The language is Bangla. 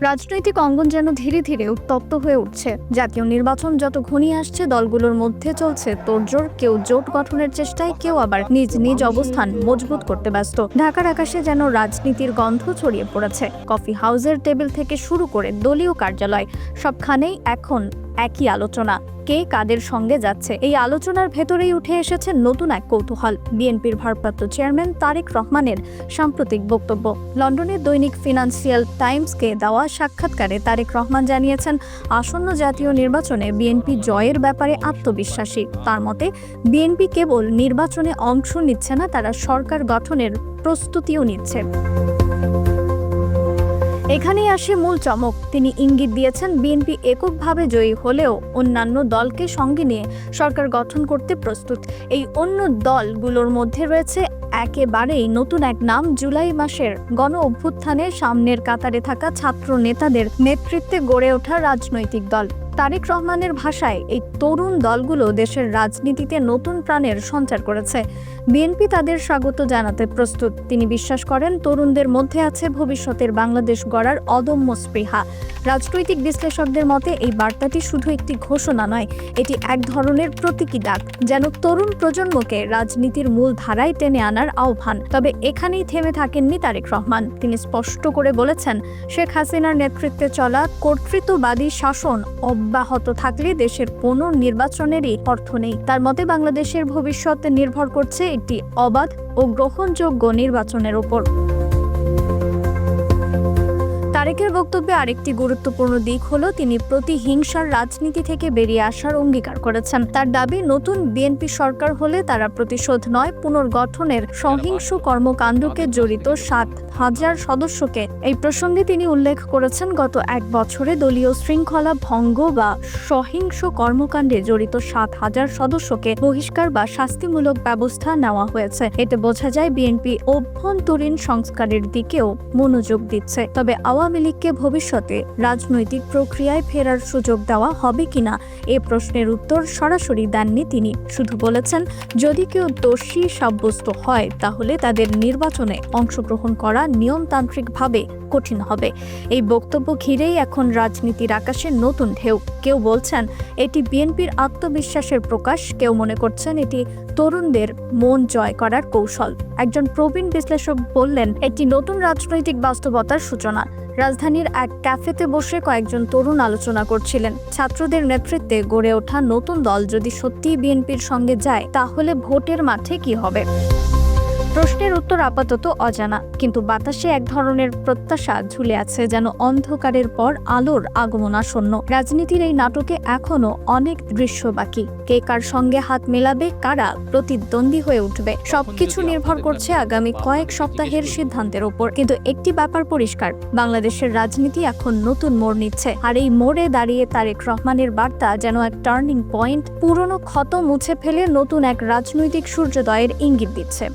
রাজনৈতিক অঙ্গন যেন ধীরে ধীরে উত্তপ্ত হয়ে উঠছে। জাতীয় নির্বাচন যত ঘনিয়ে আসছে, দলগুলোর মধ্যে চলছে তোড়জোড়, কেউ জোট গঠনের চেষ্টায়, কেউ আবার নিজ নিজ অবস্থান মজবুত করতে ব্যস্ত। ঢাকার আকাশে যেন রাজনীতির গন্ধ ছড়িয়ে পড়েছে। কফি হাউসের টেবিল থেকে শুরু করে দলীয় কার্যালয়, সবখানেই এখন একই আলোচনা। কে কাদের সঙ্গে যাচ্ছে? এই আলোচনার ভেতরেই উঠে এসেছে নতুন এক কৌতূহল। বিএনপির ভারপ্রাপ্ত চেয়ারম্যান তারেক রহমানের সাম্প্রতিক বক্তব্য। লন্ডনের দৈনিক ফিনান্সিয়াল টাইমসকে দেওয়া সাক্ষাৎকারে তারেক রহমান জানিয়েছেন, আসন্ন জাতীয় নির্বাচনে বিএনপি জয়ের ব্যাপারে আত্মবিশ্বাসী। তার মতে, বিএনপি কেবল নির্বাচনে অংশ নিচ্ছে না, তারা সরকার গঠনের প্রস্তুতিও নিচ্ছে। এখানেই আসে মূল চমক। তিনি ইঙ্গিত দিয়েছেন, বিএনপি এককভাবে জয়ী হলেও অন্যান্য দলকে সঙ্গে নিয়ে সরকার গঠন করতে প্রস্তুত। এই অন্য দলগুলোর মধ্যে রয়েছে একেবারেই নতুন এক নাম জুলাই মাসের গণ অভ্যুত্থানের সামনের কাতারে থাকা ছাত্র নেতাদের নেতৃত্বে গড়ে ওঠা রাজনৈতিক দল। তারেক রহমানের ভাষায় এই তরুণ দলগুলো দেশের রাজনীতিতে নতুন প্রাণের সঞ্চার করেছে। বিএনপি তাদের স্বাগত জানাতে প্রস্তুত। তিনি বিশ্বাস করেন, তরুণদের মধ্যে আছে ভবিষ্যতের বাংলাদেশ গড়ার অদম্য স্পৃহা। রাজনৈতিক বিশ্লেষকদের মতে, এই বার্তাটি শুধু একটি ঘোষণা নয়, এটি এক ধরনের প্রতীকী ডাক যেন তরুণ প্রজন্মকে রাজনীতির মূল ধারায় টেনে আনার আহ্বান। তবে এখানেই থেমে থাকেননি তারেক রহমান। তিনি স্পষ্ট করে বলেছেন, শেখ হাসিনার নেতৃত্বে চলা কর্তৃত্ববাদী শাসন অব্যাহত থাকলে দেশের কোনো নির্বাচনেরই অর্থ নেই। তার মতে, বাংলাদেশের ভবিষ্যৎ নির্ভর করছে একটি অবাধ ও গ্রহণযোগ্য নির্বাচনের উপর তারেকের বক্তব্যে আরেকটি গুরুত্বপূর্ণ দিক হলো, তিনি প্রতিহিংসার রাজনীতি থেকে বেরিয়ে আসার অঙ্গীকার করেছেন। তার দাবি, নতুন বিএনপি সরকার হলে তারা প্রতিশোধ নয়, পুনর্গঠনের সহিংস কর্মকাণ্ডকে জড়িত সাত হাজার সদস্যকে। এই প্রসঙ্গে তিনি উল্লেখ করেছেন, গত এক বছরে দলীয় শৃঙ্খলা ভঙ্গ বা সহিংস কর্মকাণ্ডে জড়িত সাত হাজার সদস্যকে বহিষ্কার বা শাস্তিমূলক ব্যবস্থা নেওয়া হয়েছে। এতে বোঝা যায়, বিএনপি অভ্যন্তরীণ সংস্কারের দিকেও মনোযোগ দিচ্ছে। তবে আওয়ামী লীগকে ভবিষ্যতে রাজনৈতিক প্রক্রিয়ায় ফেরার সুযোগ দেওয়া হবে কিনা এ প্রশ্নের উত্তর সরাসরি দেননি তিনি। শুধু বলেছেন, যদি কেউ দোষী সাব্যস্ত হয়, তাহলে তাদের নির্বাচনে অংশগ্রহণ করা নিয়মতান্ত্রিকভাবে কঠিন হবে। এই বক্তব্য ঘিরেই এখন রাজনীতির আকাশে নতুন ঢেউ। কেউ বলছেন, এটি বিএনপির আত্মবিশ্বাসের প্রকাশ। কেউ মনে করছেন, এটি তরুণদের মন জয় করার কৌশল। একজন প্রবীণ বিশ্লেষক বললেন, এটি নতুন রাজনৈতিক বাস্তবতার সূচনা। রাজধানীর এক ক্যাফেতে বসে কয়েকজন তরুণ আলোচনা করছিলেন। ছাত্রদের নেতৃত্বে গড়ে ওঠা নতুন দল যদি সত্যিই বিএনপির সঙ্গে যায়, তাহলে ভোটের মাঠে কি হবে? প্রশ্নের উত্তর আপাতত অজানা কিন্তু বাতাসে এক ধরনের প্রত্যাশা ঝুলে আছে যেন অন্ধকারের পর আলোর আগমন আসন্ন। রাজনীতির এই নাটকে এখনও অনেক দৃশ্য বাকি। কে কার সঙ্গে হাত মেলাবে কারা প্রতিদ্বন্দ্বী হয়ে উঠবে সবকিছু নির্ভর করছে আগামী কয়েক সপ্তাহের সিদ্ধান্তের ওপর। কিন্তু একটি ব্যাপার পরিষ্কার বাংলাদেশের রাজনীতি এখন নতুন মোড় নিচ্ছে আর এই মোড়ে দাঁড়িয়ে তারেক রহমানের বার্তা যেন এক টার্নিং পয়েন্ট পুরনো ক্ষত মুছে ফেলে নতুন এক রাজনৈতিক সূর্যোদয়ের ইঙ্গিত দিচ্ছে।